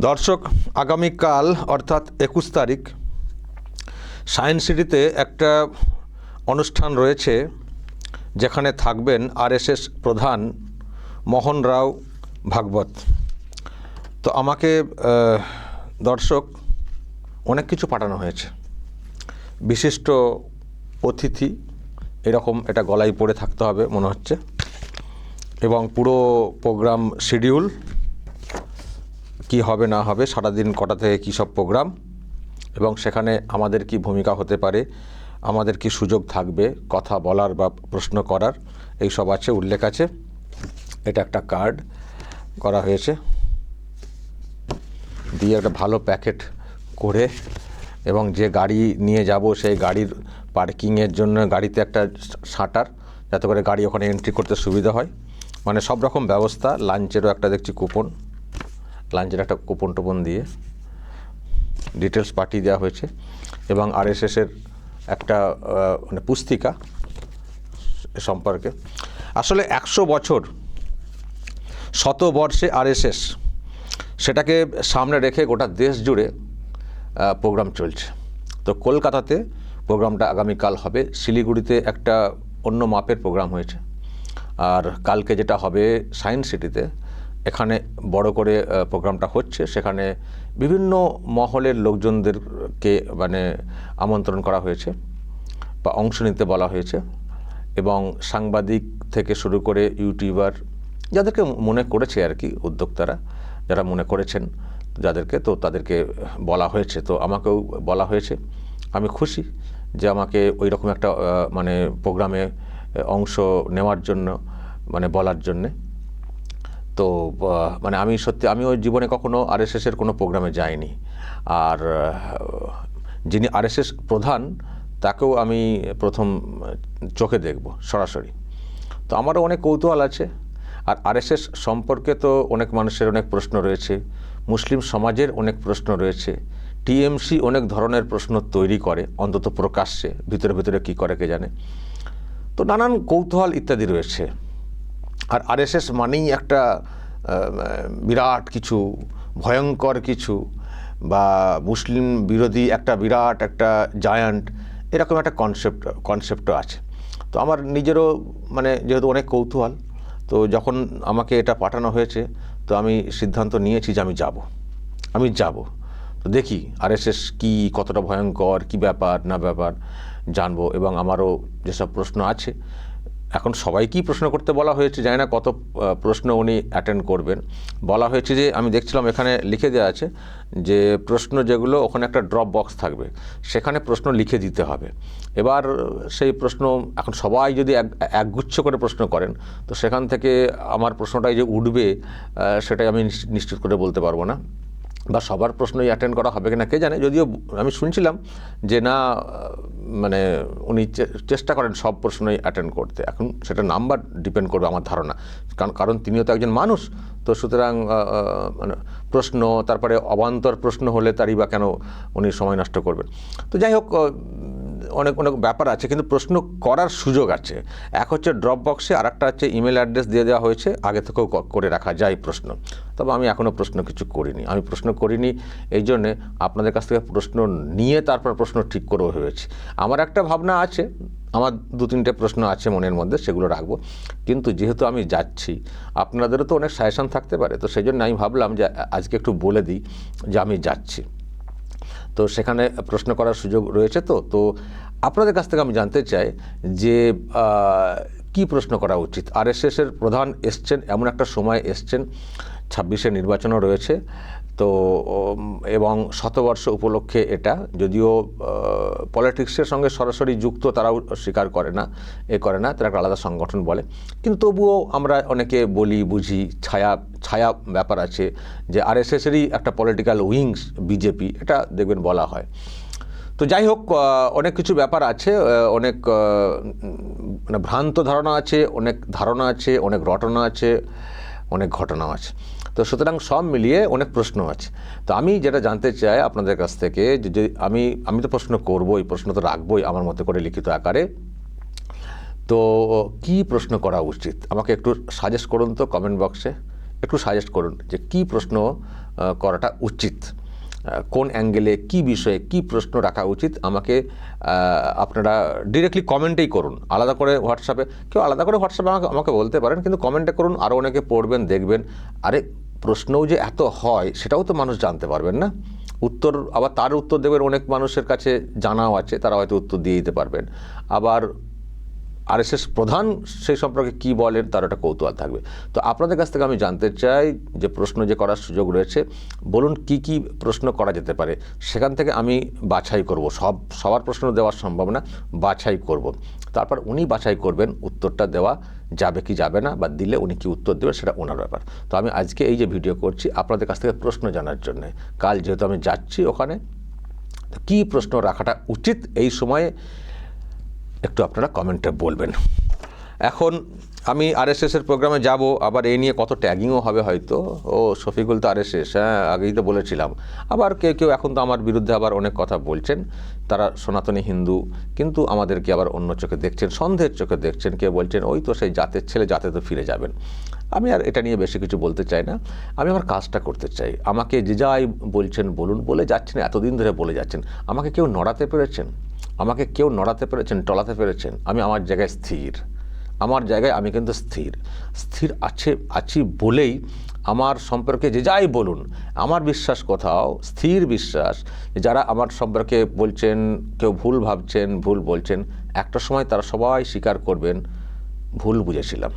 দর্শক, আগামীকাল, অর্থাৎ একুশ তারিখ, সায়েন্স সিটিতে একটা অনুষ্ঠান রয়েছে যেখানে থাকবেন আরএসএস প্রধান মোহন রাও ভাগবত। তো আমাকে দর্শক, অনেক কিছু পাঠানো হয়েছে। বিশিষ্ট অতিথি, এরকম এটা গলায় পড়ে থাকতে হবে মনে হচ্ছে। এবং পুরো প্রোগ্রাম শিডিউল কি হবে, না হবে, সারাদিন কটা থেকে কী সব প্রোগ্রাম এবং সেখানে আমাদের কি ভূমিকা হতে পারে, আমাদের কি সুযোগ থাকবে, কথা বলার বা প্রশ্ন করার, এই সব আছে, উল্লেখ আছে। এটা একটা কার্ড করা হয়েছে। দিয়ে একটা ভালো প্যাকেট করে এবং যে গাড়ি নিয়ে যাব, সেই গাড়ির পার্কিংয়ের জন্য গাড়িতে একটা শাটার, যাতে করে গাড়ি ওখানে এন্ট্রি করতে সুবিধা হয়। মানে সব রকম ব্যবস্থা লাঞ্চেরও একটা দেখছি কুপন লাঞ্চের একটা কুপন টুপন দিয়ে ডিটেলস পাঠিয়ে দেওয়া হয়েছে এবং আর আরএসএসের একটা মানে পুস্তিকা সম্পর্কে। আসলে একশো বছর শতবর্ষে আরএসএস সেটাকে সামনে রেখে গোটা দেশ জুড়ে প্রোগ্রাম চলছে। তো কলকাতাতে প্রোগ্রামটা আগামীকাল হবে, শিলিগুড়িতে একটা অন্য মাপের প্রোগ্রাম হয়েছে। আর কালকে যেটা হবে সায়েন্স সিটিতে এখানে বড় করে প্রোগ্রামটা হচ্ছে। সেখানে বিভিন্ন মহলের লোকজনদেরকে মানে আমন্ত্রণ করা হয়েছে বা অংশ নিতে বলা হয়েছে এবং সাংবাদিক থেকে শুরু করে ইউটিউবার, যাদেরকে মনে করেছে আর কি উদ্যোক্তারা, যারা মনে করেছেন যাদেরকে, তো তাদেরকে বলা হয়েছে। তো আমাকেও বলা হয়েছে। আমি খুশি যে আমাকে ওই রকম একটা মানে প্রোগ্রামে অংশ নেওয়ার জন্য মানে বলার জন্যে। তো মানে আমি সত্যি, আমি ওই জীবনে কখনো আরএসএসের কোনো প্রোগ্রামে যাইনি। আর যিনি আরএসএস প্রধান, তাকেও আমি প্রথম চোখে দেখব, সরাসরি। তো আমারও অনেক কৌতূহল আছে। আর আরএসএস সম্পর্কে তো অনেক মানুষের অনেক প্রশ্ন রয়েছে। মুসলিম সমাজের অনেক প্রশ্ন রয়েছে। টিএমসি অনেক ধরনের প্রশ্ন তৈরি করে, অন্তত প্রকাশ্যে, ভিতরে ভিতরে কী করে কে জানে। তো নানান কৌতূহল ইত্যাদি রয়েছে। আর আরএসএস মানেই একটা বিরাট কিছু, ভয়ঙ্কর কিছু বা মুসলিম বিরোধী একটা বিরাট একটা জায়ান্ট এরকম একটা কনসেপ্ট কনসেপ্টও আছে। তো আমার নিজেরও মানে যেহেতু অনেক কৌতূহল, তো যখন আমাকে এটা পাঠানো হয়েছে, তো আমি সিদ্ধান্ত নিয়েছি যে আমি যাব। আমি যাব। তো দেখি আরএসএস কি, কতটা ভয়ঙ্কর, কি ব্যাপার, না ব্যাপার জানব এবং আমারও যেসব প্রশ্ন আছে এখন সবাইকেই প্রশ্ন করতে বলা হয়েছে, জানি না কত প্রশ্ন উনি অ্যাটেন্ড করবেন। বলা হয়েছে যে, আমি দেখছিলাম এখানে লিখে দেওয়া আছে যে, প্রশ্ন যেগুলো, ওখানে একটা ড্রপ বক্স থাকবে। সেখানে প্রশ্ন লিখে দিতে হবে। এবার সেই প্রশ্ন, এখন সবাই যদি এক, একগুচ্ছ করে প্রশ্ন করেন, তো সেখান থেকে আমার প্রশ্নটাই যে উঠবে সেটাই আমি নিশ্চিত করে বলতে পারব না। বা সবার প্রশ্নই অ্যাটেন্ড করা হবে কিনা কে জানে? যদিও আমি শুনছিলাম যে না মানে উনি চেষ্টা করেন সব প্রশ্নই অ্যাটেন্ড করতে। এখন সেটা নাম্বার ডিপেন্ড করবে আমার ধারণা। কারণ কারণ তিনিও তো একজন মানুষ। তো সুতরাং মানে প্রশ্ন, তারপরে অবান্তর প্রশ্ন হলে তারই বা কেন উনি সময় নষ্ট করবেন? তো যাই হোক অনেক অনেক ব্যাপার আছে, কিন্তু প্রশ্ন করার সুযোগ আছে। এক হচ্ছে ড্রপ বক্সে আর একটা হচ্ছে ইমেল অ্যাড্রেস দিয়ে দেওয়া হয়েছে, আগে থেকেও করে রাখা যায় প্রশ্ন। তবে আমি এখনও প্রশ্ন কিছু করিনি। আমি প্রশ্ন করিনি, এই জন্যে আপনাদের কাছ থেকে প্রশ্ন নিয়ে তারপর প্রশ্ন ঠিক করব ভেবেছি। আমার একটা ভাবনা আছে, আমার দু তিনটে প্রশ্ন আছে মনের মধ্যে, সেগুলো রাখব। কিন্তু যেহেতু আমি যাচ্ছি, আপনাদেরও তো অনেক সাজেশন থাকতে পারে, তো সেই জন্য আমি ভাবলাম যে আজকে একটু বলে দিই যে আমি যাচ্ছি। তো সেখানে প্রশ্ন করার সুযোগ রয়েছে তো তো আপনাদের কাছ থেকে আমি জানতে চাই যে কি প্রশ্ন করা উচিত? আরএসএসের প্রধান এসছেন, এমন একটা সময় এসছেন, ছাব্বিশে নির্বাচনও রয়েছে। তো এবং শতবর্ষ উপলক্ষে এটা। যদিও পলিটিক্সের সঙ্গে সরাসরি যুক্ত তারাও স্বীকার করে না, এ করে না, তারা আলাদা সংগঠন বলে। কিন্তু তবুও আমরা অনেকে বলি, বুঝি, ছায়া ছায়া ব্যাপার আছে যে আরএসএসেরই একটা পলিটিক্যাল উইংস বিজেপি, এটা দেখবেন বলা হয়। তো যাই হোক অনেক কিছু ব্যাপার আছে অনেক মানে ভ্রান্ত ধারণা আছে, অনেক ধারণা আছে, অনেক রটনা আছে, অনেক ঘটনাও আছে। তো সুতরাং সব মিলিয়ে অনেক প্রশ্ন আছে। তো আমি যেটা জানতে চাই আপনাদের কাছ থেকে যে আমি আমি তো প্রশ্ন করবোই, প্রশ্ন তো রাখবোই আমার মতো করে লিখিত আকারে। তো কি প্রশ্ন করা উচিত? আমাকে একটু সাজেস্ট করুন তো কমেন্ট বক্সে একটু সাজেস্ট করুন যে কি প্রশ্ন করাটা উচিত। কোন অ্যাঙ্গেলে কি বিষয়ে কি প্রশ্ন রাখা উচিত? আমাকে আপনারা ডিরেক্টলি কমেন্টেই করুন। আলাদা করে হোয়াটসঅ্যাপে কেউ আলাদা করে হোয়াটসঅ্যাপে আমাকে আমাকে বলতে পারেন, কিন্তু কমেন্টে করুন। আরও অনেকে পড়বেন, দেখবেন। আরে প্রশ্নও যে এত হয়, সেটাও তো মানুষ জানতে পারবেন না। উত্তর, আবার তার উত্তর দেবেন অনেক মানুষের কাছে জানাও আছে, তারা হয়তো উত্তর দিয়ে দিতে পারবেন। আবার আরএসএস প্রধান সেই সম্পর্কে কি বলেন, তার একটা কৌতূহল থাকবে। তো আপনাদের কাছ থেকে আমি জানতে চাই যে প্রশ্ন যে করার সুযোগ রয়েছে, বলুন কি কি প্রশ্ন করা যেতে পারে? সেখান থেকে আমি বাছাই করব। সব, সবার প্রশ্ন দেওয়া সম্ভব না, বাছাই করব। তারপর উনি বাছাই করবেন উত্তরটা দেওয়া। যাবে কি যাবে না বা দিলে উনি কি উত্তর দেবেন সেটা ওনার ব্যাপার। তো আমি আজকে এই যে ভিডিও করছি, আপনাদের কাছ থেকে প্রশ্ন জানার জন্য। কাল যেহেতু আমি যাচ্ছি ওখানে, তো কী প্রশ্ন রাখাটা উচিত এই সময়ে একটু আপনারা কমেন্টে বলবেন। এখন আমি আরএসএসের প্রোগ্রামে যাব, আবার এই নিয়ে কত ট্যাগিংও হবে হয়তো। ও, শফিকুল তো আরএসএস হ্যাঁ আগেই তো বলেছিলাম। আবার কেউ কেউ, এখন তো আমার বিরুদ্ধে আবার অনেক কথা বলছেন। তারা সনাতনী হিন্দু, কিন্তু আমাদেরকে আবার অন্য চোখে দেখছেন, সন্দেহের চোখে দেখছেন। কেউ বলছেন, ওই তো সেই জাতের ছেলে জাতে তো ফিরে যাবেন। আমি আর এটা নিয়ে বেশি কিছু বলতে চাই না। আমি আমার কাজটা করতে চাই। আমাকে যে যাই বলছেন, বলুন, বলে যাচ্ছেন, এতদিন ধরে বলে যাচ্ছেন। আমাকে কেউ নড়াতে পেরেছেন? আমাকে কেউ নড়াতে পেরেছেন, টলাতে পেরেছেন? আমি আমার জায়গায় স্থির। আমার জায়গায় আমি কিন্তু স্থির। স্থির আছে, আছি বলেই আমার সম্পর্কে যে যাই বলুন, আমার বিশ্বাস কোথাও, স্থির বিশ্বাস যারা আমার সম্পর্কে বলছেন, কেউ ভুল ভাবছেন, ভুল বলছেন, একটা সময় তারা সবাই স্বীকার করবেন, ভুল বুঝেছিলাম।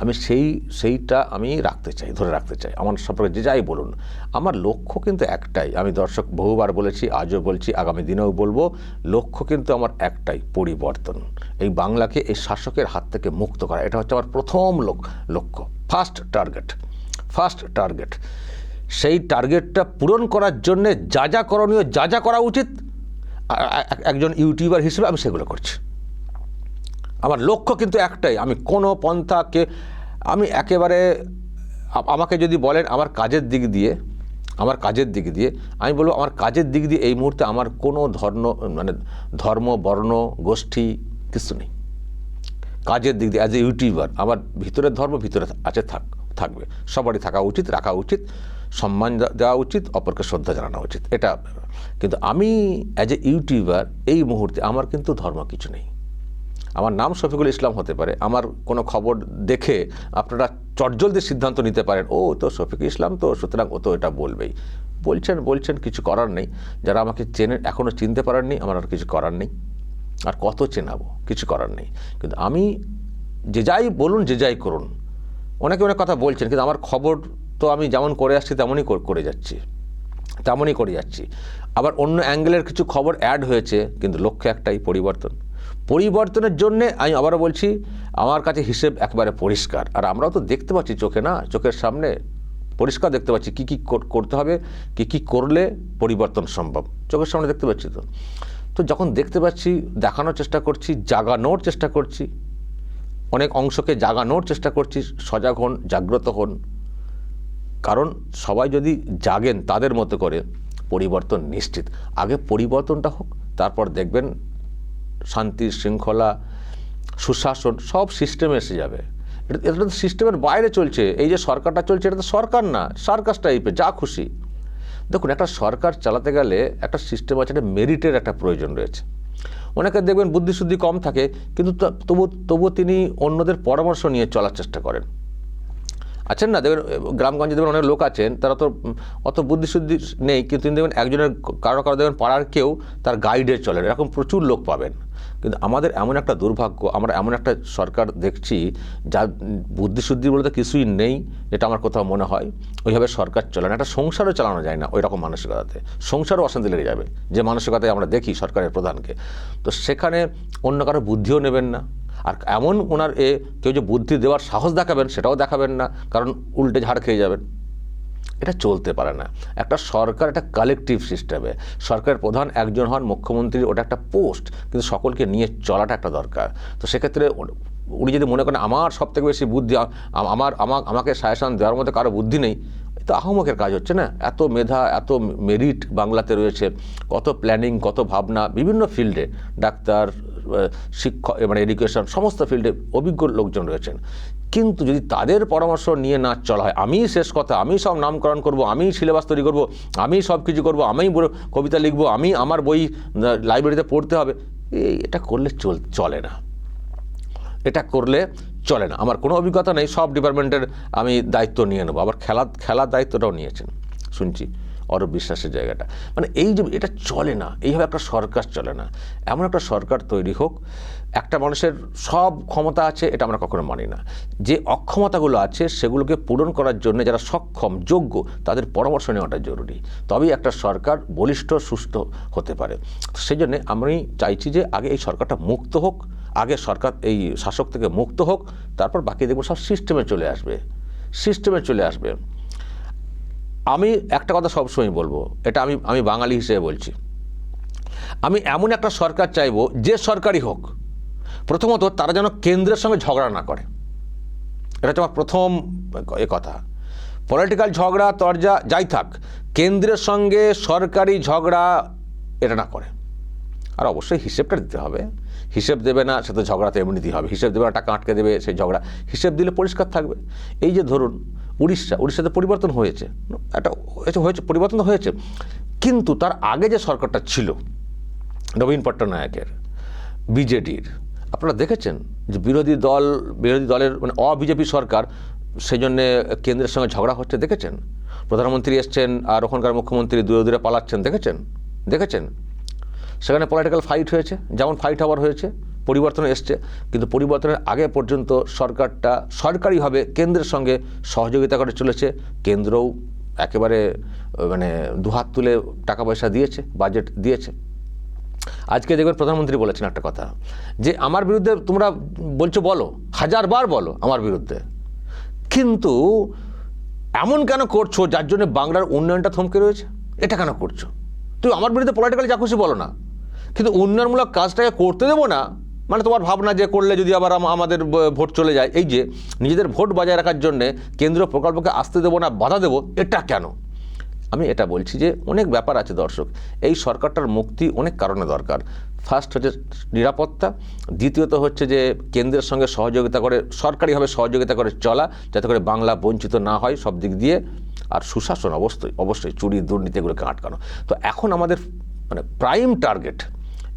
আমি সেই, সেইটা আমি রাখতে চাই, ধরে রাখতে চাই। আমার সম্পর্কে যে যাই বলুন, আমার লক্ষ্য কিন্তু একটাই। আমি দর্শক বহুবার বলেছি, আজও বলছি, আগামী দিনেও বলব, লক্ষ্য কিন্তু আমার একটাই, পরিবর্তন। এই বাংলাকে এই শাসকের হাত থেকে মুক্ত করা, এটা হচ্ছে আমার প্রথম লোক- লক্ষ্য। ফার্স্ট টার্গেট ফার্স্ট টার্গেট সেই টার্গেটটা পূরণ করার জন্যে যা যা করণীয়, যা যা করা উচিত একজন ইউটিউবার হিসেবে আমি সেগুলো করছি। আমার লক্ষ্য কিন্তু একটাই, আমি কোনো পন্থাকে, আমি একেবারে আমাকে যদি বলেন আমার কাজের দিক দিয়ে, আমার কাজের দিক দিয়ে, আমি বলব আমার কাজের দিক দিয়ে এই মুহূর্তে আমার কোনো ধর্ম মানে ধর্ম, বর্ণ, গোষ্ঠী কিছু নেই। কাজের দিক দিয়ে অ্যাজ এ ইউটিউবার আমার ভিতরের ধর্ম ভিতরে আছে থাক, থাকবে। সবারই থাকা উচিত, রাখা উচিত, সম্মান দেওয়া উচিত, অপরকে শ্রদ্ধা জানানো উচিত। এটা, কিন্তু আমি অ্যাজ এ ইউটিউবার এই মুহূর্তে আমার কিন্তু ধর্ম কিছু নেই। আমার নাম শফিকুল ইসলাম হতে পারে, আমার কোনো খবর দেখে আপনারা চটজলদি সিদ্ধান্ত নিতে পারেন, ও, তো শফিকুল ইসলাম তো, সুতরাং ও তো এটা বলবেই। বলছেন বলছেন, কিছু করার নেই। যারা আমাকে চেনে এখনও চিনতে পারেননি, আমার আর কিছু করার নেই। আর কত চেনাবো? কিছু করার নেই। কিন্তু আমি যে যাই বলুন, যে যাই করুন, অনেকে অনেক কথা বলছেন, কিন্তু আমার খবর তো আমি যেমন করে আসছি, তেমনই করে যাচ্ছি, তেমনই করে যাচ্ছি। আবার অন্য অ্যাঙ্গেলের কিছু খবর অ্যাড হয়েছে, কিন্তু লক্ষ্য একটাই, পরিবর্তন। পরিবর্তনের জন্যে আমি আবারও বলছি, আমার কাছে হিসেব একেবারে পরিষ্কার। আর আমরাও তো দেখতে পাচ্ছি চোখে না, চোখের সামনে পরিষ্কার দেখতে পাচ্ছি কী কী কর- করতে হবে, কী কী করলে পরিবর্তন সম্ভব। চোখের সামনে দেখতে পাচ্ছি তো। তো যখন দেখতে পাচ্ছি, দেখানোর চেষ্টা করছি, জাগানোর চেষ্টা করছি, অনেক অংশকে জাগানোর চেষ্টা করছি, সজাগ হন, জাগ্রত হন। কারণ সবাই যদি জাগেন তাদের মতো করে, পরিবর্তন নিশ্চিত। আগে পরিবর্তনটা হোক, তারপর দেখবেন শান্তি, শৃঙ্খলা, সুশাসন, সব সিস্টেমে এসে যাবে। এটা তো সিস্টেমের বাইরে চলছে। এই যে সরকারটা চলছে, এটা তো সরকার না সার্কাস টাইপের যা খুশি। দেখুন, একটা সরকার চালাতে গেলে একটা সিস্টেম আছে, একটা মেরিটের একটা প্রয়োজন রয়েছে। অনেকে দেখবেন বুদ্ধিশুদ্ধি কম থাকে, কিন্তু তবু তবু তিনি অন্যদের পরামর্শ নিয়ে চলার চেষ্টা করেন। আছেন না? দেখবেন, গ্রামগঞ্জে দেখবেন অনেক লোক আছেন, তারা তো অত বুদ্ধিশুদ্ধি নেই, কিন্তু তিনি দেখবেন একজনের কারও কারও দেখবেন পাড়ার কেউ তার গাইডে চলেন এরকম প্রচুর লোক পাবেন। কিন্তু আমাদের এমন একটা দুর্ভাগ্য, আমরা এমন একটা সরকার দেখছি যার বুদ্ধিশুদ্ধি বলতে কিছুই নেই, যেটা আমার কোথাও মনে হয়। ওইভাবে সরকার চলে না। একটা সংসারও চালানো যায় না ওই রকম মানসিকতাতে। সংসারও অশান্তি লেগে যাবে। যে মানসিকতায় আমরা দেখি সরকারের প্রধানকে। তো সেখানে অন্য কারও বুদ্ধিও নেবেন না। আর এমন ওনার এ কেউ যে বুদ্ধি দেওয়ার সাহস দেখাবেন, সেটাও দেখাবেন না, কারণ উল্টে ঝাড় খেয়ে যাবেন। এটা চলতে পারে না। একটা সরকার, একটা কালেকটিভ সিস্টেমে সরকারের প্রধান একজন হন মুখ্যমন্ত্রী, ওটা একটা পোস্ট কিন্তু সকলকে নিয়ে চলাটা একটা দরকার। তো সেক্ষেত্রে উনি যদি মনে করেন, আমার সব থেকে বেশি বুদ্ধি আমার, আমা- আমাকে সাজেশন দেওয়ার মধ্যে কারও বুদ্ধি নেই তো আহমকের কাজ হচ্ছে না। এত মেধা, এত মেরিট বাংলাতে রয়েছে, কত প্ল্যানিং কত ভাবনা, বিভিন্ন ফিল্ডে ডাক্তার শিক্ষক মানে এডুকেশন সমস্ত ফিল্ডে অভিজ্ঞ লোকজন রয়েছেন। কিন্তু যদি তাদের পরামর্শ নিয়ে না চলা হয়, আমি শেষ কথা, আমি সব নামকরণ করব, আমি সিলেবাস তৈরি করব, আমি সব কিছু করব, আমি কবিতা লিখব, আমি আমার বই লাইব্রেরিতে পড়তে হবে এটা করলে চল, চলে না। এটা করলে চলে না। আমার কোনো অভিজ্ঞতা নেই, সব ডিপার্টমেন্টের আমি দায়িত্ব নিয়ে নেব। আবার খেলা, খেলার দায়িত্বটাও নিয়েছেন। শুনছি। অরব বিশ্বাসের জায়গাটা। মানে এই যে এটা চলে না, এইভাবে একটা সরকার চলে না। এমন একটা সরকার তৈরি হোক, একটা মানুষের সব ক্ষমতা আছে, এটা আমরা কখনো মানি না। যে অক্ষমতাগুলো আছে, সেগুলোকে পূরণ করার জন্য যারা সক্ষম, যোগ্য, তাদের পরামর্শ নেওয়াটা জরুরি। তবেই একটা সরকার বলিষ্ঠ সুস্থ হতে পারে। সেই জন্যে আমি চাইছি যে আগে এই সরকারটা মুক্ত হোক, আগে সরকার এই শাসক থেকে মুক্ত হোক, তারপর বাকি দেখব সব সিস্টেমে চলে আসবে। সিস্টেমে চলে আসবে। আমি একটা কথা সবসময় বলব, এটা আমি আমি বাঙালি হিসেবে বলছি। আমি এমন একটা সরকার চাইব, যে সরকারই হোক, প্রথমত তারা যেন কেন্দ্রের সঙ্গে ঝগড়া না করে। এটা হচ্ছে আমার প্রথম এ কথা। পলিটিক্যাল ঝগড়া, তরজা, যাই থাক, কেন্দ্রের সঙ্গে সরকারি ঝগড়া এটা না করে। আর অবশ্যই হিসেবটা দিতে হবে। হিসেব দেবে না, সে তো ঝগড়াতে এমনিতেই হবে। হিসেব দেবে না, টাকা আটকে দেবে, সেই ঝগড়া। হিসেব দিলে পরিষ্কার থাকবে। এই যে ধরুন উড়িষ্যা, উড়িষ্যাতে পরিবর্তন হয়েছে। একটা হয়েছে পরিবর্তন হয়েছে। কিন্তু তার আগে যে সরকারটা ছিল, নবীন পট্টনায়কের, বিজেডির, আপনারা দেখেছেন যে বিরোধী দল, বিরোধী দলের মানে অবিজেপি সরকার সেই জন্যে কেন্দ্রের সঙ্গে ঝগড়া হচ্ছে, দেখেছেন? প্রধানমন্ত্রী এসছেন আর ওখানকার মুখ্যমন্ত্রী দূরে দূরে পালাচ্ছেন, দেখেছেন? দেখেছেন? সেখানে পলিটিক্যাল ফাইট হয়েছে, যেমন ফাইট হওয়ার হয়েছে। পরিবর্তন এসছে। কিন্তু পরিবর্তনের আগে পর্যন্ত সরকারটা সরকারিভাবে কেন্দ্রের সঙ্গে সহযোগিতা করে চলেছে। কেন্দ্রও একেবারে মানে দুহাত তুলে টাকা পয়সা দিয়েছে বাজেট দিয়েছে। আজকে দেখবেন প্রধানমন্ত্রী বলেছেন একটা কথা, যে আমার বিরুদ্ধে তোমরা বলছো বলো হাজারবার বলো আমার বিরুদ্ধে। কিন্তু এমন কেন করছ যার জন্য বাংলার উন্নয়নটা থমকে রয়েছে? এটা কেন করছ? তুই আমার বিরুদ্ধে পলিটিক্যালি যা খুশি বলো না। কিন্তু উন্নয়নমূলক কাজটাকে করতে দেবো না মানে তোমার ভাবনা যে করলে যদি আবার আমাদের ভোট চলে যায়, এই যে নিজেদের ভোট বজায় রাখার জন্যে কেন্দ্রীয় প্রকল্পকে আসতে দেবো না, বাধা দেবো, এটা কেন? আমি এটা বলছি যে অনেক ব্যাপার আছে দর্শক। এই সরকারটার মুক্তি অনেক কারণে দরকার। ফার্স্ট হচ্ছে নিরাপত্তা, দ্বিতীয়ত হচ্ছে যে কেন্দ্রের সঙ্গে সহযোগিতা করে, সরকারিভাবে সহযোগিতা করে চলা, যাতে করে বাংলা বঞ্চিত না হয় সব দিক দিয়ে। আর সুশাসন অবশ্যই অবশ্যই চুরি, দুর্নীতি এগুলোকে আটকানো। তো এখন আমাদের মানে প্রাইম টার্গেট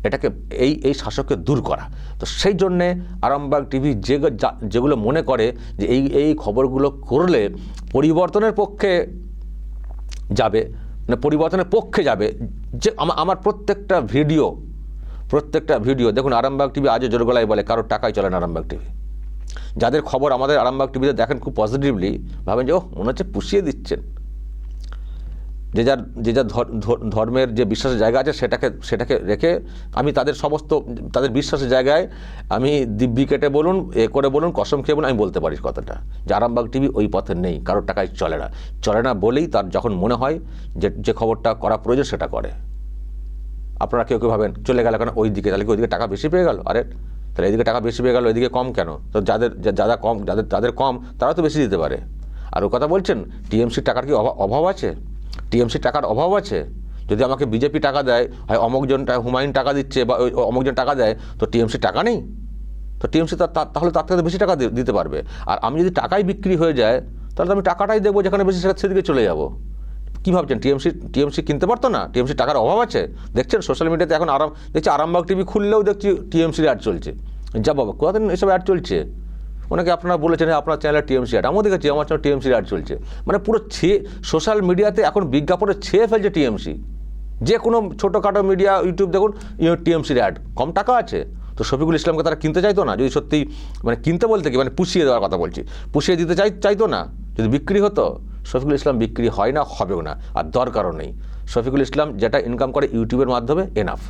এটাকে এই এই শাসককে দূর করা। তো সেই জন্যে আরামবাগ টিভি যে যেগুলো মনে করে যে এই এই খবরগুলো করলে পরিবর্তনের পক্ষে যাবে মানে পরিবর্তনের পক্ষে যাবে, যে আমা- আমার প্রত্যেকটা ভিডিও প্রত্যেকটা ভিডিও, দেখুন আরামবাগ টিভি আজও জোর গলায় বলে, কারোর টাকায় চলে না আরামবাগ টিভি। যাদের খবর আমাদের আরামবাগ টিভিতে দেখেন খুব পজিটিভলি ভাবেন যে ও মনে হচ্ছে পুষিয়ে দিচ্ছেন। যে যার যে যার ধর- ধর- ধর্মের যে বিশ্বাসের জায়গা আছে সেটাকে সেটাকে রেখে আমি তাদের সমস্ত, তাদের বিশ্বাসের জায়গায় আমি দিব্যি কেটে বলুন, এ করে বলুন, কসম খেয়ে বলুন, আমি বলতে পারি কথাটা। যে আরামবাগ টিভি ওই পথে নেই, কারোর টাকায় চলে না। চলে না বলেই তার যখন মনে হয় যে যে খবরটা করা প্রয়োজন সেটা করে। আপনারা কেউ কেউ ভাবেন, চলে গেল কেন? ওই দিকে তাহলে কি ওইদিকে টাকা বেশি পেয়ে গেল? আরে, তাহলে এদিকে টাকা বেশি পেয়ে গেল, এদিকে কম কেন? তো যাদের যারা কম, যাদের যাদের কম, তারা তো বেশি দিতে পারে। আর ও কথা বলছেন, টিএমসির টাকার কি অভা- অভাব আছে? টিএমসির টাকার অভাব আছে? যদি আমাকে বিজেপি টাকা দেয়, হয় অমুকজন হুমায়ুন টাকা দিচ্ছে বা অমুকজন টাকা দেয়, তো টিএমসি টাকা নেই? তো টিএমসি তাহলে তার থেকে বেশি টাকা দিতে পারবে। আর আমি যদি টাকাই বিক্রি হয়ে যায়, তাহলে তো আমি টাকাটাই দেবো যেখানে বেশি সেটা সেদিকে চলে যাব। কী ভাবছেন? টিএমসি টিএমসি কিনতে পারতো না? টিএমসি টাকার অভাব আছে? দেখছেন? সোশ্যাল মিডিয়াতে এখন আরাম দেখছি আরামবাগ টিভি খুললেও দেখছি টিএমসির অ্যাড চলছে। যা বাবা কোথাদিন এসব অ্যাড চলছে? অনেকে আপনারা বলেছেন "হ্যাঁ, আপনার চ্যানেলে টিএমসি অ্যাড আমার দেখেছি আমার চ্যানেল টিএমসির অ্যাড চলছে। মানে পুরো ছে সোশ্যাল মিডিয়াতে এখন বিজ্ঞাপনে ছেয়ে ফেলছে টিএমসি যে কোনো ছোটোখাটো মিডিয়া ইউটিউব দেখুন টিএমসির অ্যাড কম টাকা আছে। তো শফিকুল ইসলামকে তারা কিনতে চাইতো না? যদি সত্যি মানে কিনতে বলতে কি? মানে পুষিয়ে দেওয়ার কথা বলছি। পুষিয়ে দিতে চাই চাইতো না? যদি বিক্রি হতো শফিকুল ইসলাম বিক্রি হয় না হবেও না। আর দরকারও নেই। শফিকুল ইসলাম যেটা ইনকাম করে ইউটিউবের মাধ্যমে এনাফ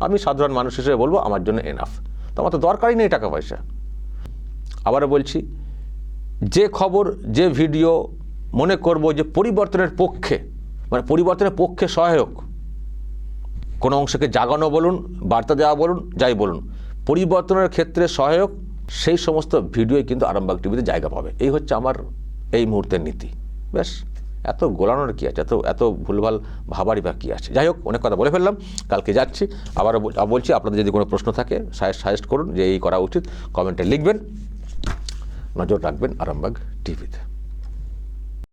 আমি সাধারণ মানুষ হিসেবে বলব আমার জন্য এনাফ তো আমার তো দরকারই নেই টাকা পয়সা। আবারও বলছি, যে খবর, যে ভিডিও মনে করব যে পরিবর্তনের পক্ষে মানে পরিবর্তনের পক্ষে সহায়ক, কোনো অংশকে জাগানো বলুন, বার্তা দেওয়া বলুন, যাই বলুন, পরিবর্তনের ক্ষেত্রে সহায়ক, সেই সমস্ত ভিডিওই কিন্তু আরামবাগ টিভিতে জায়গা পাবে। এই হচ্ছে আমার এই মুহূর্তের নীতি। ব্যাস, এত গোলানোর কী আছে, এত এত ভুলভাল ভাবারই বা কী আছে। যাই হোক, অনেক কথা বলে ফেললাম, কালকে যাচ্ছি। আবারও বল- বলছি, আপনাদের যদি কোনো প্রশ্ন থাকে, সাজেস্ট করুন যে এই করা উচিত, কমেন্টে লিখবেন। নজর রাখবেন আরামবাগ টিভিতে।